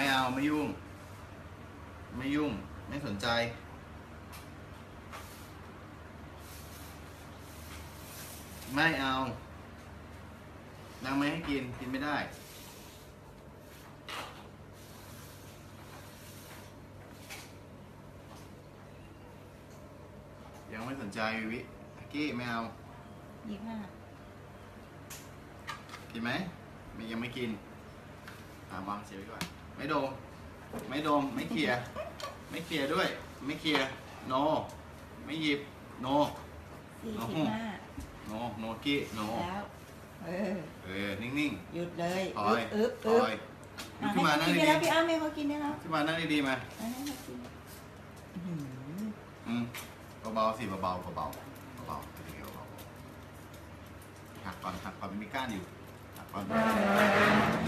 ไม่เอาไม่ยุ่ง ไม่ยุ่ง ไม่สนใจ ไม่เอายังไม่ให้กินกินไม่ได้ ยังไม่สนใจวิวิกี้ไม่เอายี่ห้ากินไหมไม่ยังไม่กินอ่าวางเสียไว้ก่อน ไม่ดม ไม่ดม ไม่เคลียร์ ไม่เคลียร์ด้วย ไม่เคลียร์ โน ไม่หยิบ โน สี่โอ้สิโหบห้าโน โนกี้โน แล้ว เออ เออ นิ่งหยุดเลยๆถออึ๊ยบอึ๊บถอึ๊บอยลุอะกขึ้นมาให้นั่งเขากินดีได้แล้วพี่อ้ำให้เขากินได้แล้วๆขึ้นมานั่งดีๆมาอะให้เขากินอื้อหืออืมเบาๆสิเบาๆเบาๆเบาๆเบาๆเบาๆหักก่อนหักก่อนมีก้านอยู่หักก่อนในขณะที่